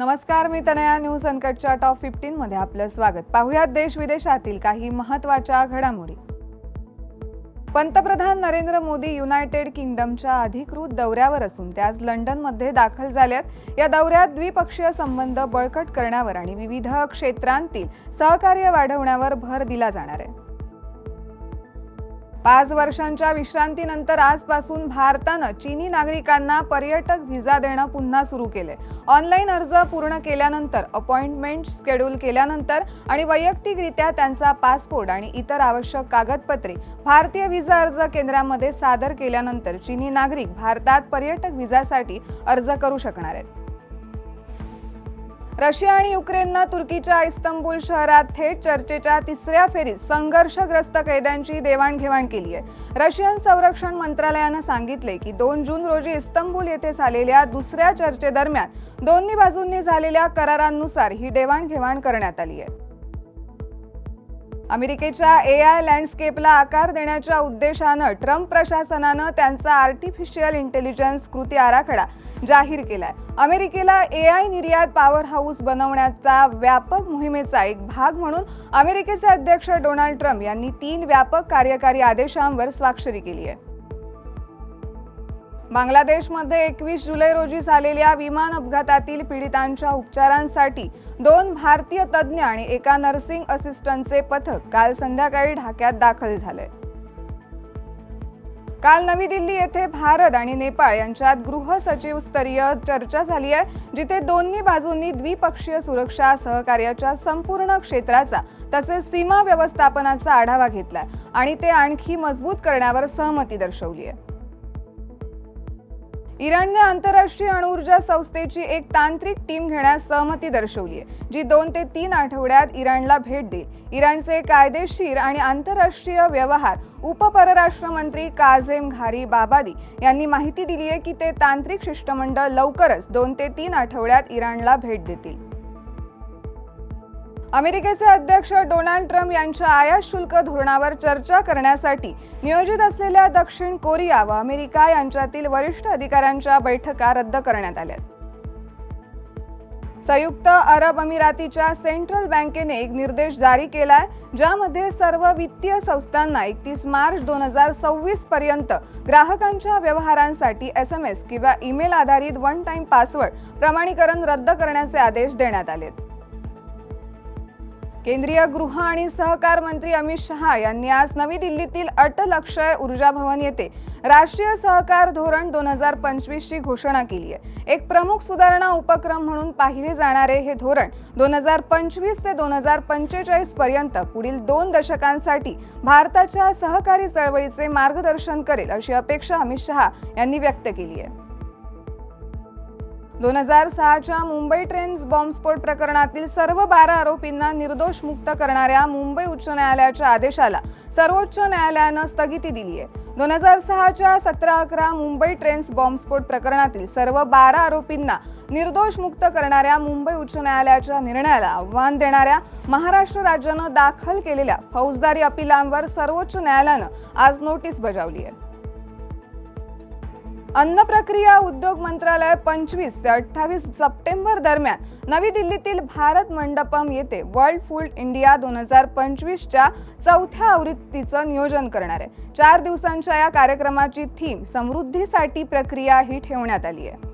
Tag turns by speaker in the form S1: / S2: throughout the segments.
S1: नमस्कार मी Tanaya. News अनकटच्या top fifteen मध्ये आपलं स्वागत. पाहुयात देश विदेशातील काही महत्त्वाच्या घडामोडी. पंतप्रधान नरेंद्र मोदी युनायटेड किंगडमच्या अधिकृत दौऱ्यावर असून ते आज लंडनमध्ये दाखल झाल्यात या दौऱ्यात द्विपक्षीय संबंध बळकट करण्यावर आणि विविध क्षेत्रांतील सहकार्य वाढवण्यावर भर दिला जाणार आहे. पाच वर्षांच्या विश्रांतीनंतर आजपासून भारतानं चीनी नागरिकांना पर्यटक व्हिसा देणं पुन्हा सुरू केले ऑनलाईन अर्ज पूर्ण केल्यानंतर अपॉइंटमेंट स्केड्यूल केल्यानंतर आणि वैयक्तिकरित्या त्यांचा पासपोर्ट आणि इतर आवश्यक कागदपत्रे भारतीय व्हिसा अर्ज केंद्रामध्ये सादर केल्यानंतर चीनी नागरिक भारतात पर्यटक व्हिसासाठी अर्ज करू शकणार आहेत. रशिया आणि युक्रेननं तुर्कीच्या इस्तंबूल शहरात थेट चर्चेच्या तिसऱ्या फेरीत संघर्षग्रस्त कैद्यांची देवाणघेवाण केली आहे. रशियन संरक्षण मंत्रालयानं सांगितले की दोन जून रोजी इस्तंबूल येथे झालेल्या दुसऱ्या चर्चेदरम्यान दोन्ही बाजूंनी झालेल्या करारांनुसार ही देवाणघेवाण करण्यात आली आहे. अमेरिकेच्या ए आय लँडस्केपला आकार देण्याच्या उद्देशानं ट्रम्प प्रशासनानं त्यांचा आर्टिफिशियल इंटेलिजन्स कृती आराखडा जाहीर केलाय. अमेरिकेला ए आय निर्यात पॉवर हाऊस बनवण्याचा व्यापक मोहिमेचा एक भाग म्हणून अमेरिकेचे अध्यक्ष डोनाल्ड ट्रम्प यांनी तीन व्यापक कार्यकारी आदेशांवर स्वाक्षरी केली आहे. बांगलादेशमध्ये एकवीस जुलै रोजी झालेल्या विमान अपघातातील पीडितांच्या उपचारांसाठी दोन भारतीय तज्ज्ञ आणि एका नर्सिंग असिस्टंटचे पथक काल संध्याकाळी ढाक्यात दाखल झाले. काल नवी दिल्ली येथे भारत आणि नेपाळ यांच्यात गृह सचिव स्तरीय चर्चा झाली आहे जिथे दोन्ही बाजूंनी द्विपक्षीय सुरक्षा सहकार्याच्या संपूर्ण क्षेत्राचा तसेच सीमा व्यवस्थापनाचा आढावा घेतलाय आणि ते आणखी मजबूत करण्यावर सहमती दर्शवली आहे. इराणने आंतरराष्ट्रीय अणुऊर्जा संस्थेची एक तांत्रिक टीम घेण्यास सहमती दर्शवली आहे जी दोन ते तीन आठवड्यात इराणला भेट देईल. इराणचे कायदेशीर आणि आंतरराष्ट्रीय व्यवहार उपपरराष्ट्र मंत्री काझेम घारी बाबादी यांनी माहिती दिली आहे की ते तांत्रिक शिष्टमंडळ लवकरच दोन ते तीन आठवड्यात इराणला भेट देतील. अमेरिकेचे अध्यक्ष डोनाल्ड ट्रम्प यांच्या आयात शुल्क धोरणावर चर्चा करण्यासाठी नियोजित असलेल्या दक्षिण कोरिया व अमेरिका यांच्यातील वरिष्ठ अधिकाऱ्यांच्या बैठका रद्द करण्यात आल्या संयुक्त अरब अमिरातीच्या सेंट्रल बँकेने एक निर्देश जारी केलाय ज्यामध्ये सर्व वित्तीय संस्थांना एकतीस मार्च दोन हजार सव्वीस पर्यंत ग्राहकांच्या व्यवहारांसाठी एस एम एस किंवा ईमेल आधारित वन टाइम पासवर्ड प्रमाणीकरण रद्द करण्याचे आदेश देण्यात आलेत. केंद्रीय गृह आणि सहकार मंत्री अमित शहा यांनी आज नवी दिल्लीतील अटल अक्षय ऊर्जा भवन येथे राष्ट्रीय सहकार धोरण दोन हजार पंचवीस ची घोषणा केली आहे. एक प्रमुख सुधारणा उपक्रम म्हणून पाहिले जाणारे हे धोरण दोन हजार पंचवीस ते दोन हजार पंचेचाळीस पर्यंत पुढील दोन दशकांसाठी भारताच्या सहकारी चळवळीचे मार्गदर्शन करेल अशी अपेक्षा अमित शहा यांनी व्यक्त केली आहे. दोन हजार सहाच्या मुंबई ट्रेन्स बॉम्बस्फोट प्रकरणातील सर्व बारा आरोपींना निर्दोष मुक्त करणाऱ्या मुंबई उच्च न्यायालयाच्या आदेशाला सर्वोच्च न्यायालयानं स्थगिती दिली आहे. दोन हजार सहाच्या सतरा अकरा मुंबई ट्रेन्स बॉम्बस्फोट प्रकरणातील सर्व बारा आरोपींना निर्दोष मुक्त करणाऱ्या मुंबई उच्च न्यायालयाच्या निर्णयाला आव्हान देणाऱ्या महाराष्ट्र राज्यानं दाखल केलेल्या फौजदारी अपिलांवर सर्वोच्च न्यायालयानं आज नोटीस बजावली आहे. अन्न प्रक्रिया उद्योग मंत्रालय पंचवीस ते अठ्ठावीस सप्टेंबर दरम्यान नवी दिल्लीतील भारत मंडपम येथे वर्ल्ड फूड इंडिया दोन हजार पंचवीसच्या चौथ्या आवृत्तीचं नियोजन करणार आहे. चार दिवसांच्या या कार्यक्रमाची थीम समृद्धीसाठी प्रक्रिया ही ठेवण्यात आली आहे.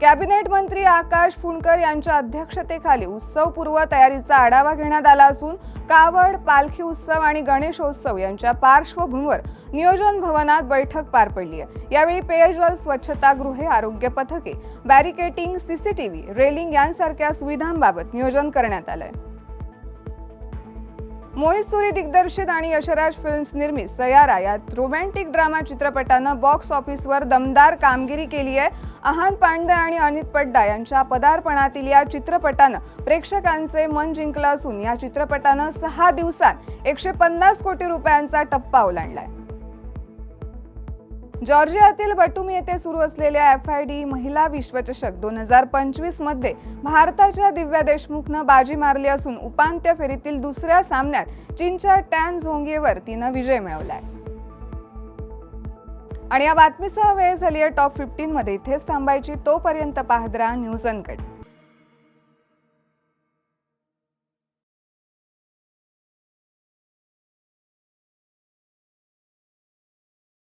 S1: कॅबिनेट मंत्री आकाश फुंडकर यांच्या अध्यक्षतेखाली उत्सवपूर्व तयारीचा आढावा घेण्यात आला असून कावड पालखी उत्सव आणि गणेशोत्सव यांच्या पार्श्वभूमीवर नियोजन भवनात बैठक पार पडली आहे यावेळी पेयजल स्वच्छतागृहे आरोग्य पथके बॅरिकेटिंग सीसीटीव्ही रेलिंग यांसारख्या सुविधांबाबत नियोजन करण्यात आलंय. मोहित सुरी दिग्दर्शित आणि यशराज फिल्म्स निर्मित सयारा या रोमॅन्टिक ड्रामा चित्रपटानं बॉक्स ऑफिसवर दमदार कामगिरी केली आहे. आहान पांडे आणि अनित पड्डा यांच्या पदार्पणातील या चित्रपटानं प्रेक्षकांचे मन जिंकलं असून या चित्रपटानं सहा दिवसात एकशे पन्नास कोटी रुपयांचा टप्पा ओलांडलाय. जॉर्जियातील बटुमी येथे सुरू असलेल्या एफ आय डी महिला विश्वचषक दोन हजार पंचवीसमध्ये भारताच्या दिव्या देशमुखनं बाजी मारली असून उपांत्य फेरीतील दुसऱ्या सामन्यात चीनच्या टॅन झोंगेवर तिनं विजय मिळवलाय. आणि या बातमीसह वेळ झाली आहे टॉप फिफ्टीन मध्ये. इथेच थांबायची तोपर्यंत पाहत राहा न्यूज अनकट.